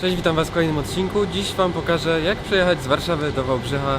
Cześć, witam Was w kolejnym odcinku. Dziś Wam pokażę, jak przejechać z Warszawy do Wałbrzycha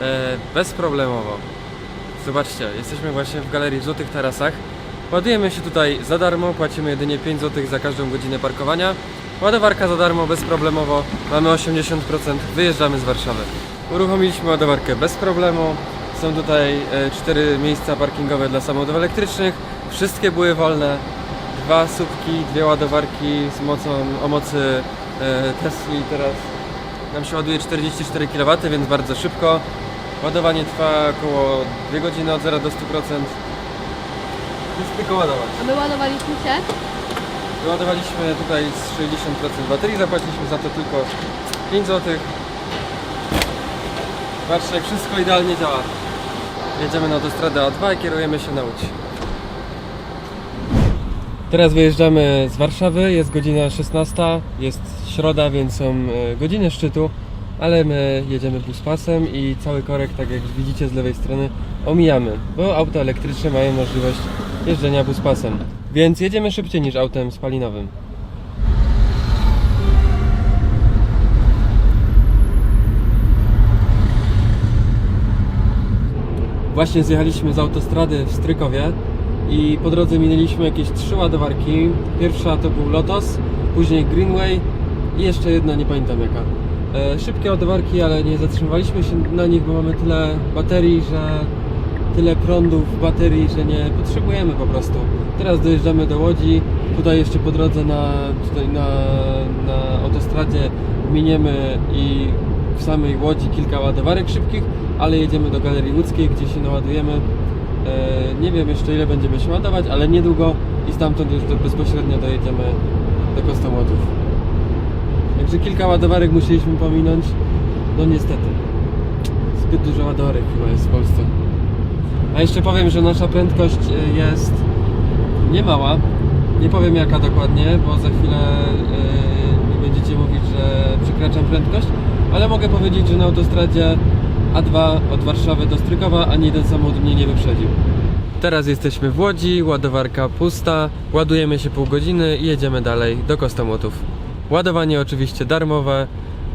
e, bezproblemowo. Zobaczcie, jesteśmy właśnie w Galerii w Złotych Tarasach. Ładujemy się tutaj za darmo, płacimy jedynie 5 zł za każdą godzinę parkowania. Ładowarka za darmo, bezproblemowo, mamy 80%, wyjeżdżamy z Warszawy. Uruchomiliśmy ładowarkę bez problemu. Są tutaj e, cztery miejsca parkingowe dla samochodów elektrycznych. Wszystkie były wolne. Dwa słupki, dwie ładowarki z mocą, o mocy Tesli. Teraz nam się ładuje 44 kW, więc bardzo szybko. Ładowanie trwa około 2 godziny od 0 do 100%. Jest tylko ładować. A my ładowaliśmy się? Wyładowaliśmy tutaj z 60% baterii, zapłaciliśmy za to tylko 5 zł. Patrzcie, jak wszystko idealnie działa. Jedziemy na autostradę A2 i kierujemy się na Łódź. Teraz wyjeżdżamy z Warszawy, jest godzina 16, jest środa, więc są e, godziny szczytu, ale my jedziemy buspasem i cały korek, tak jak widzicie z lewej strony, omijamy, bo auta elektryczne mają możliwość jeżdżenia buspasem. Więc jedziemy szybciej niż autem spalinowym. Właśnie zjechaliśmy z autostrady w Strykowie i po drodze minęliśmy jakieś trzy ładowarki. Pierwsza to był Lotos, później Greenway i jeszcze jedna, nie pamiętam jaka. E, szybkie ładowarki, ale nie zatrzymywaliśmy się na nich, bo mamy tyle baterii, że tyle prądu w baterii, że nie potrzebujemy po prostu. Teraz dojeżdżamy do Łodzi, tutaj jeszcze po drodze na, tutaj na, na autostradzie miniemy i w samej Łodzi kilka ładowarek szybkich, ale jedziemy do Galerii Łódzkiej, gdzie się naładujemy. E, nie wiem jeszcze ile będziemy się ładować, ale niedługo i stamtąd już bezpośrednio dojedziemy do Kostomłotów. Także kilka ładowarek musieliśmy pominąć. No niestety. Zbyt dużo ładowarek chyba jest w Polsce. A jeszcze powiem, że nasza prędkość y, jest niemała. Nie powiem jaka dokładnie, bo za chwilę y, będziecie mówić, że przekraczam prędkość, ale mogę powiedzieć, że na autostradzie A2 od Warszawy do Strykowa ani jeden samochód mnie nie wyprzedził. Teraz jesteśmy w Łodzi, ładowarka pusta, ładujemy się pół godziny i jedziemy dalej do Kostomłotów. Ładowanie oczywiście darmowe,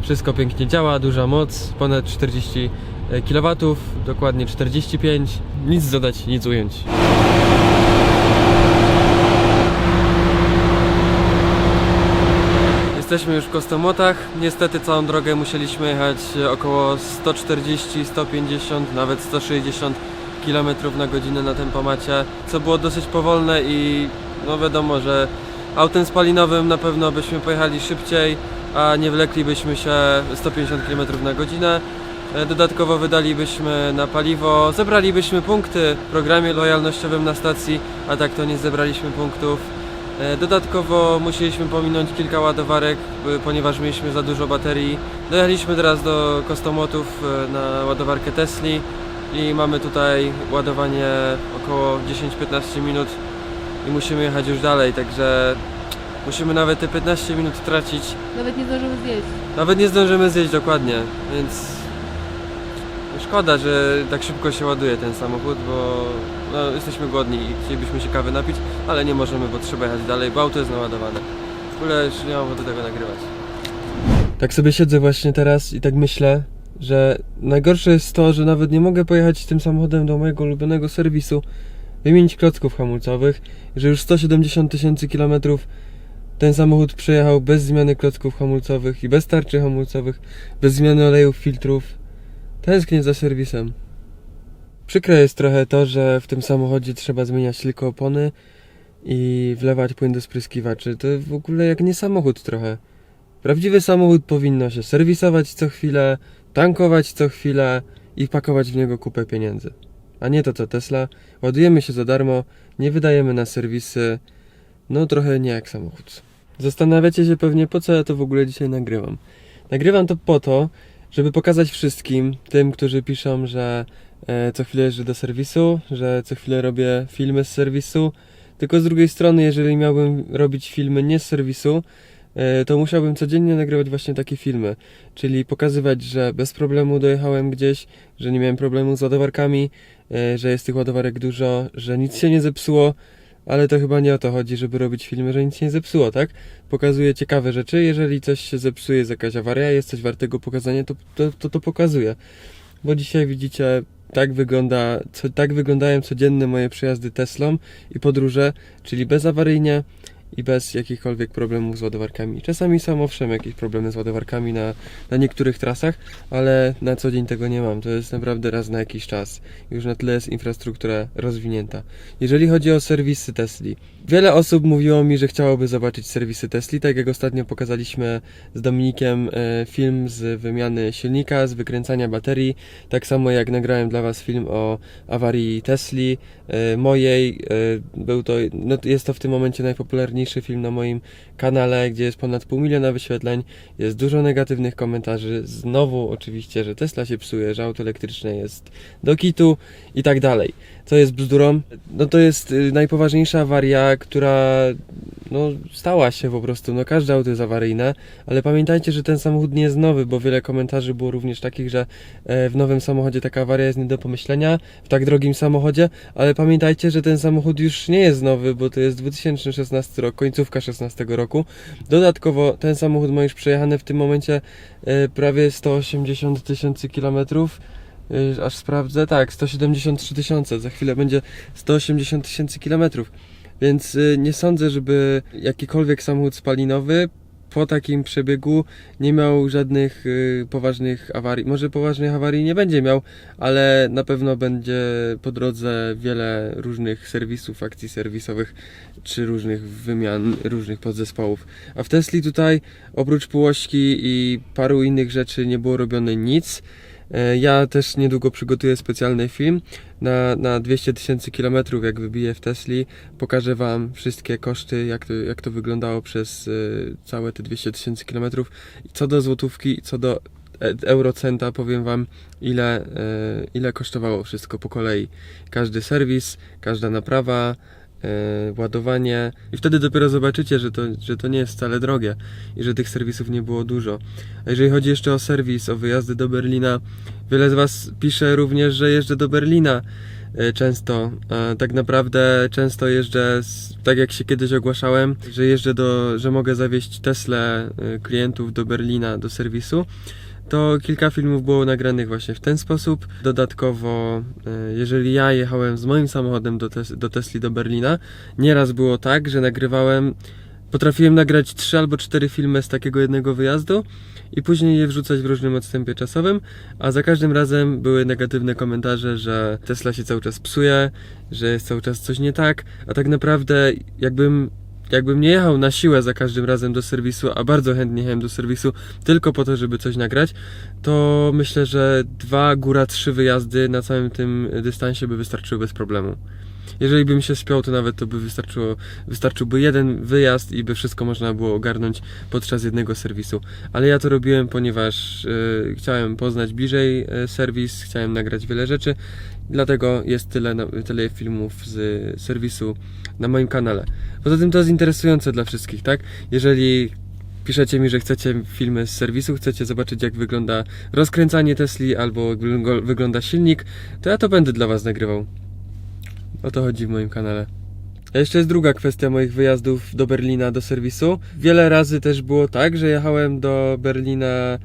wszystko pięknie działa, duża moc, ponad 40 kW, dokładnie 45, nic dodać, nic ująć. Jesteśmy już w Kostomłotach. Niestety całą drogę musieliśmy jechać około 140, 150, nawet 160 km na godzinę na tempomacie, co było dosyć powolne i no wiadomo, że autem spalinowym na pewno byśmy pojechali szybciej, a nie wleklibyśmy się 150 km na godzinę. E, Dodatkowo wydalibyśmy na paliwo, zebralibyśmy punkty w programie lojalnościowym na stacji, a tak to nie zebraliśmy punktów. E, Dodatkowo musieliśmy pominąć kilka ładowarek, y, ponieważ mieliśmy za dużo baterii. Dojechaliśmy teraz do Kostomłotów e, na ładowarkę Tesli i mamy tutaj ładowanie około 10-15 minut i musimy jechać już dalej, także musimy nawet te 15 minut tracić. Nawet nie zdążymy zjeść. Nawet nie zdążymy zjeść dokładnie, więc szkoda, że tak szybko się ładuje ten samochód, bo no, jesteśmy głodni i chcielibyśmy się kawy napić, ale nie możemy, bo trzeba jechać dalej, bo auto jest naładowane. W ogóle już nie mam ochoty tego nagrywać. Tak sobie siedzę właśnie teraz i tak myślę, że najgorsze jest to, że nawet nie mogę pojechać tym samochodem do mojego ulubionego serwisu, wymienić klocków hamulcowych, że już 170 tysięcy kilometrów ten samochód przejechał bez zmiany klocków hamulcowych i bez tarczy hamulcowych, bez zmiany olejów, filtrów. Tęsknię za serwisem. Przykre jest trochę to, że w tym samochodzie trzeba zmieniać tylko opony i wlewać płyn do spryskiwaczy. To w ogóle jak nie samochód trochę. Prawdziwy samochód powinno się serwisować co chwilę, tankować co chwilę i pakować w niego kupę pieniędzy. A nie to co Tesla. Ładujemy się za darmo, nie wydajemy na serwisy. No trochę nie jak samochód. Zastanawiacie się pewnie po co ja to w ogóle dzisiaj nagrywam. Nagrywam to po to, żeby pokazać wszystkim, tym, którzy piszą, że e, co chwilę jeżdżę do serwisu, że co chwilę robię filmy z serwisu. Tylko z drugiej strony, jeżeli miałbym robić filmy nie z serwisu, e, to musiałbym codziennie nagrywać właśnie takie filmy. Czyli pokazywać, że bez problemu dojechałem gdzieś, że nie miałem problemu z ładowarkami, że jest tych ładowarek dużo, że nic się nie zepsuło. ale to chyba nie o to chodzi, żeby robić filmy, że nic się nie zepsuło, tak? Pokazuje ciekawe rzeczy, jeżeli coś się zepsuje, jest jakaś awaria, jest coś wartego pokazania, to to, to, to pokazuje. Bo dzisiaj widzicie, tak wygląda, co, tak wyglądają codzienne moje przejazdy Teslą i podróże, czyli bezawaryjnie i bez jakichkolwiek problemów z ładowarkami. Czasami są owszem jakieś problemy z ładowarkami na, na niektórych trasach, ale na co dzień tego nie mam. To jest naprawdę raz na jakiś czas. Już na tyle jest infrastruktura rozwinięta. Jeżeli chodzi o serwisy Tesli, wiele osób mówiło mi, że chciałoby zobaczyć serwisy Tesli, tak jak ostatnio pokazaliśmy z Dominikiem e, film z wymiany silnika, z wykręcania baterii, tak samo jak nagrałem dla Was film o awarii Tesli, e, mojej, e, był to, no jest to w tym momencie najpopularniejszy film na moim kanale, gdzie jest ponad pół miliona wyświetleń, jest dużo negatywnych komentarzy, znowu oczywiście, że Tesla się psuje, że auto elektryczne jest do kitu i tak dalej. Co jest bzdurą? No to jest y, najpoważniejsza awaria, która no, stała się po prostu. No każde auto jest awaryjne, ale pamiętajcie, że ten samochód nie jest nowy, bo wiele komentarzy było również takich, że e, w nowym samochodzie taka awaria jest nie do pomyślenia, w tak drogim samochodzie, ale pamiętajcie, że ten samochód już nie jest nowy, bo to jest 2016 rok, końcówka 16 roku. Dodatkowo ten samochód ma już przejechane w tym momencie e, prawie 180 tysięcy kilometrów. Y, Aż sprawdzę, tak, 173 tysiące, za chwilę będzie 180 tysięcy kilometrów. Więc y, nie sądzę, żeby jakikolwiek samochód spalinowy po takim przebiegu nie miał żadnych y, poważnych awarii. Może poważnych awarii nie będzie miał, ale na pewno będzie po drodze wiele różnych serwisów, akcji serwisowych czy różnych wymian, różnych podzespołów. A w Tesli tutaj oprócz półośki i paru innych rzeczy nie było robione nic. E, Ja też niedługo przygotuję specjalny film na, na 200 tysięcy kilometrów, jak wybiję w Tesli. Pokażę Wam wszystkie koszty, jak to, jak to wyglądało przez e, całe te 200 tysięcy kilometrów. Co do złotówki, co do e- eurocenta, powiem Wam, ile, ile kosztowało wszystko po kolei. Każdy serwis, każda naprawa, ładowanie i wtedy dopiero zobaczycie, że to, że to nie jest wcale drogie i że tych serwisów nie było dużo. A jeżeli chodzi jeszcze o serwis, o wyjazdy do Berlina, wiele z Was pisze również, że jeżdżę do Berlina e, często. A tak naprawdę często jeżdżę, tak jak się kiedyś ogłaszałem, że jeżdżę do, że mogę zawieźć Tesla klientów do Berlina, do serwisu. To kilka filmów było nagranych właśnie w ten sposób. Dodatkowo, e, jeżeli ja jechałem z moim samochodem do, tes- do Tesli do Berlina, nieraz było tak, że nagrywałem, potrafiłem nagrać trzy albo cztery filmy z takiego jednego wyjazdu i później je wrzucać w różnym odstępie czasowym, a za każdym razem były negatywne komentarze, że Tesla się cały czas psuje, że jest cały czas coś nie tak, a tak naprawdę jakbym jakbym nie jechał na siłę za każdym razem do serwisu, a bardzo chętnie jechałem do serwisu tylko po to, żeby coś nagrać, to myślę, że dwa, góra trzy wyjazdy na całym tym dystansie by wystarczyły bez problemu. Jeżeli bym się spiął, to nawet to by wystarczyło, wystarczyłby jeden wyjazd i by wszystko można było ogarnąć podczas jednego serwisu. Ale ja to robiłem, ponieważ y, chciałem poznać bliżej y, serwis, chciałem nagrać wiele rzeczy, dlatego jest tyle, tyle filmów z serwisu na moim kanale. Poza tym to jest interesujące dla wszystkich, tak? Jeżeli piszecie mi, że chcecie filmy z serwisu, chcecie zobaczyć jak wygląda rozkręcanie Tesli albo jak wygląda silnik, to ja to będę dla Was nagrywał. O to chodzi w moim kanale. A jeszcze jest druga kwestia moich wyjazdów do Berlina, do serwisu. Wiele razy też było tak, że jechałem do Berlina,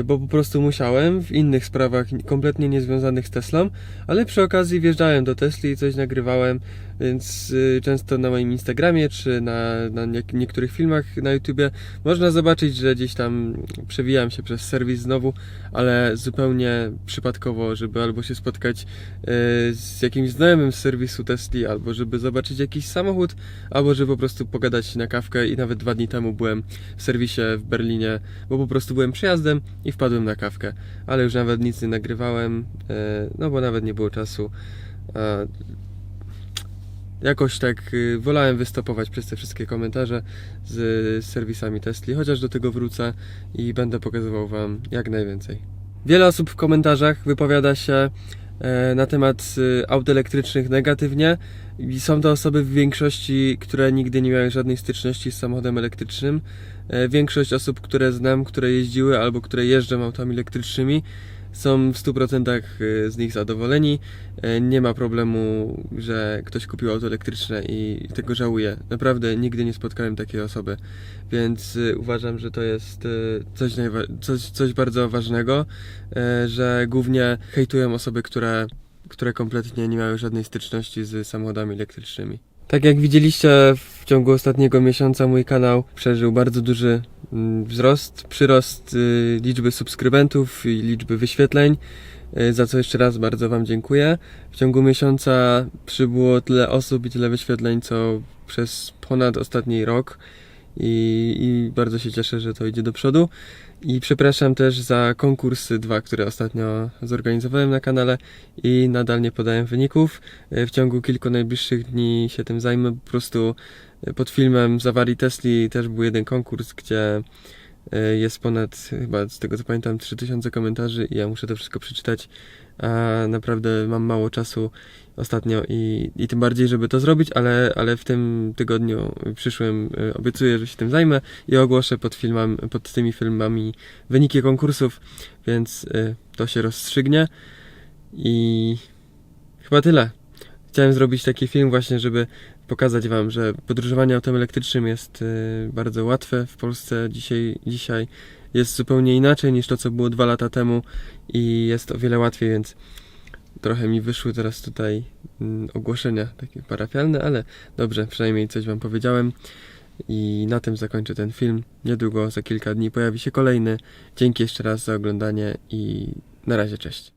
y, bo po prostu musiałem w innych sprawach kompletnie niezwiązanych z Teslą, ale przy okazji wjeżdżałem do Tesli i coś nagrywałem, więc y, często na moim Instagramie czy na, na nie- niektórych filmach na YouTubie można zobaczyć, że gdzieś tam przewijałem się przez serwis znowu, ale zupełnie przypadkowo, żeby albo się spotkać y, z jakimś znajomym z serwisu Tesli, albo żeby zobaczyć jakiś samochód, albo żeby po prostu pogadać na kawkę i nawet dwa dni temu byłem w serwisie w Berlinie, bo po prostu byłem przyjazdem i wpadłem na kawkę, ale już nawet nic nie nagrywałem, y, no bo nawet nie było czasu. Jakoś tak y, wolałem wystopować przez te wszystkie komentarze z serwisami Tesli, chociaż do tego wrócę i będę pokazywał Wam jak najwięcej. Wiele osób w komentarzach wypowiada się e, na temat y, aut elektrycznych negatywnie i są to osoby w większości, które nigdy nie miały żadnej styczności z samochodem elektrycznym. E, Większość osób, które znam, które jeździły albo które jeżdżą autami elektrycznymi, są w 100% z nich zadowoleni. E, Nie ma problemu, że ktoś kupił auto elektryczne i tego żałuje. Naprawdę nigdy nie spotkałem takiej osoby, więc y, uważam, że to jest coś, coś, coś bardzo ważnego, e, że głównie hejtują osoby, które, które kompletnie nie miały żadnej styczności z samochodami elektrycznymi. Tak jak widzieliście w ciągu ostatniego miesiąca mój kanał przeżył bardzo duży mm, wzrost, przyrost y, liczby subskrybentów i liczby wyświetleń, y, za co jeszcze raz bardzo Wam dziękuję. W ciągu miesiąca przybyło tyle osób i tyle wyświetleń, co przez ponad ostatni rok i, i bardzo się cieszę, że to idzie do przodu. I przepraszam też za konkursy dwa, które ostatnio zorganizowałem na kanale i nadal nie podałem wyników. E, W ciągu kilku najbliższych dni się tym zajmę. Po prostu e, pod filmem z awarii Tesli też był jeden konkurs, gdzie jest ponad, chyba z tego co pamiętam, 3000 komentarzy i ja muszę to wszystko przeczytać, a naprawdę mam mało czasu ostatnio i, i tym bardziej, żeby to zrobić, ale, ale w tym tygodniu przyszłym e, obiecuję, że się tym zajmę i ogłoszę pod filmami, pod tymi filmami wyniki konkursów, więc e, to się rozstrzygnie i chyba tyle. Chciałem zrobić taki film właśnie, żeby pokazać Wam, że podróżowanie autem elektrycznym jest y, bardzo łatwe w Polsce dzisiaj, dzisiaj. Jest zupełnie inaczej niż to, co było dwa lata temu i jest o wiele łatwiej, więc trochę mi wyszły teraz tutaj mm, ogłoszenia takie parafialne, ale dobrze, przynajmniej coś Wam powiedziałem. I na tym zakończę ten film. Niedługo, za kilka dni pojawi się kolejny. Dzięki jeszcze raz za oglądanie i na razie, cześć.